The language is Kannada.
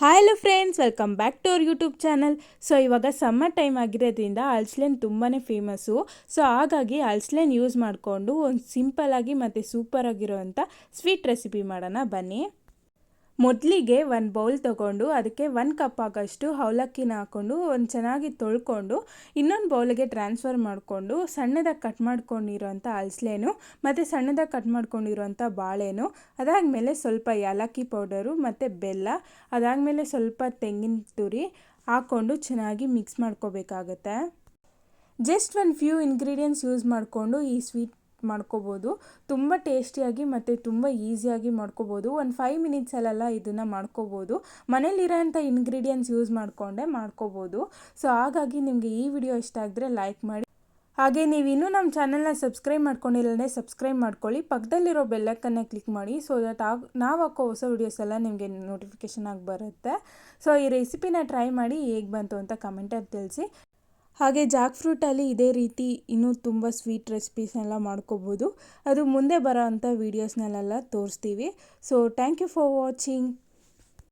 Hi hello friends welcome back to our YouTube channel so ಇವಾಗ ಸಮ್ಮರ್ ಟೈಮ್ ಆಗಿರೋದ್ರಿಂದ ಅಳ್ಸ್ಲೇನ್ ತುಂಬಾ ಫೇಮಸ್ಸು ಸೊ ಹಾಗಾಗಿ ಅಳ್ಸ್ಲೇನ್ ಯೂಸ್ ಮಾಡಿಕೊಂಡು ಒಂದು ಸಿಂಪಲ್ಲಾಗಿ ಮತ್ತು ಸೂಪರಾಗಿರೋವಂಥ ಸ್ವೀಟ್ ರೆಸಿಪಿ ಮಾಡೋಣ ಬನ್ನಿ. ಮೊದಲಿಗೆ ಒಂದು ಬೌಲ್ ತೊಗೊಂಡು ಅದಕ್ಕೆ ಒಂದು ಕಪ್ ಆಗೋಷ್ಟು ಅವಲಕ್ಕಿನ ಹಾಕ್ಕೊಂಡು ಒಂದು ಚೆನ್ನಾಗಿ ತೊಳ್ಕೊಂಡು ಇನ್ನೊಂದು ಬೌಲಿಗೆ ಟ್ರಾನ್ಸ್ಫರ್ ಮಾಡಿಕೊಂಡು ಸಣ್ಣದಾಗಿ ಕಟ್ ಮಾಡ್ಕೊಂಡಿರೋಂಥ ಹಲ್ಸಲೇನು ಮತ್ತು ಸಣ್ಣದಾಗಿ ಕಟ್ ಮಾಡ್ಕೊಂಡಿರೋಂಥ ಬಾಳೆನು ಅದಾದಮೇಲೆ ಸ್ವಲ್ಪ ಏಲಕ್ಕಿ ಪೌಡರು ಮತ್ತು ಬೆಲ್ಲ, ಅದಾದಮೇಲೆ ಸ್ವಲ್ಪ ತೆಂಗಿನ ತುರಿ ಹಾಕ್ಕೊಂಡು ಚೆನ್ನಾಗಿ ಮಿಕ್ಸ್ ಮಾಡ್ಕೋಬೇಕಾಗತ್ತೆ. ಜಸ್ಟ್ ಒಂದು ಫ್ಯೂ ಇಂಗ್ರೀಡಿಯೆಂಟ್ಸ್ ಯೂಸ್ ಮಾಡಿಕೊಂಡು ಈ ಸ್ವೀಟ್ ಮಾಡ್ಕೋಬೋದು. ತುಂಬ ಟೇಸ್ಟಿಯಾಗಿ ಮತ್ತು ತುಂಬ ಈಸಿಯಾಗಿ ಮಾಡ್ಕೋಬೋದು. ಒಂದು ಫೈವ್ ಮಿನಿಟ್ಸಲ್ಲೆಲ್ಲ ಇದನ್ನು ಮಾಡ್ಕೋಬೋದು. ಮನೇಲಿರೋಂಥ ಇಂಗ್ರೀಡಿಯೆಂಟ್ಸ್ ಯೂಸ್ ಮಾಡಿಕೊಂಡೆ ಮಾಡ್ಕೋಬೋದು. ಸೊ ಹಾಗಾಗಿ ನಿಮಗೆ ಈ ವಿಡಿಯೋ ಇಷ್ಟ ಆಗಿದ್ರೆ ಲೈಕ್ ಮಾಡಿ. ಹಾಗೆ ನೀವು ಇನ್ನೂ ನಮ್ಮ ಚಾನಲ್ನ ಸಬ್ಸ್ಕ್ರೈಬ್ ಮಾಡ್ಕೊಂಡಿಲ್ಲೇ ಸಬ್ಸ್ಕ್ರೈಬ್ ಮಾಡ್ಕೊಳ್ಳಿ. ಪಕ್ಕದಲ್ಲಿರೋ ಬೆಲ್ಲಕ್ಕನ್ನೇ ಕ್ಲಿಕ್ ಮಾಡಿ. ಸೊ ದಟ್ ಆಗ, ನಾವು ಹಾಕೋ ಹೊಸ ವೀಡಿಯೋಸ್ ಎಲ್ಲ ನಿಮಗೆ ನೋಟಿಫಿಕೇಷನ್ ಆಗಿ ಬರುತ್ತೆ. ಸೊ ಈ ರೆಸಿಪಿನ ಟ್ರೈ ಮಾಡಿ ಹೇಗೆ ಬಂತು ಅಂತ ಕಮೆಂಟಲ್ಲಿ ತಿಳಿಸಿ. ಹಾಗೆ ಜಾಕ್ ಫ್ರೂಟಲ್ಲಿ ಇದೇ ರೀತಿ ಇನ್ನೂ ತುಂಬ ಸ್ವೀಟ್ ರೆಸಿಪೀಸ್ನೆಲ್ಲ ಮಾಡ್ಕೋಬೋದು. ಅದು ಮುಂದೆ ಬರೋ ಅಂಥ ವೀಡಿಯೋಸ್ನಲ್ಲೆಲ್ಲ ತೋರಿಸ್ತೀವಿ. So thank you for watching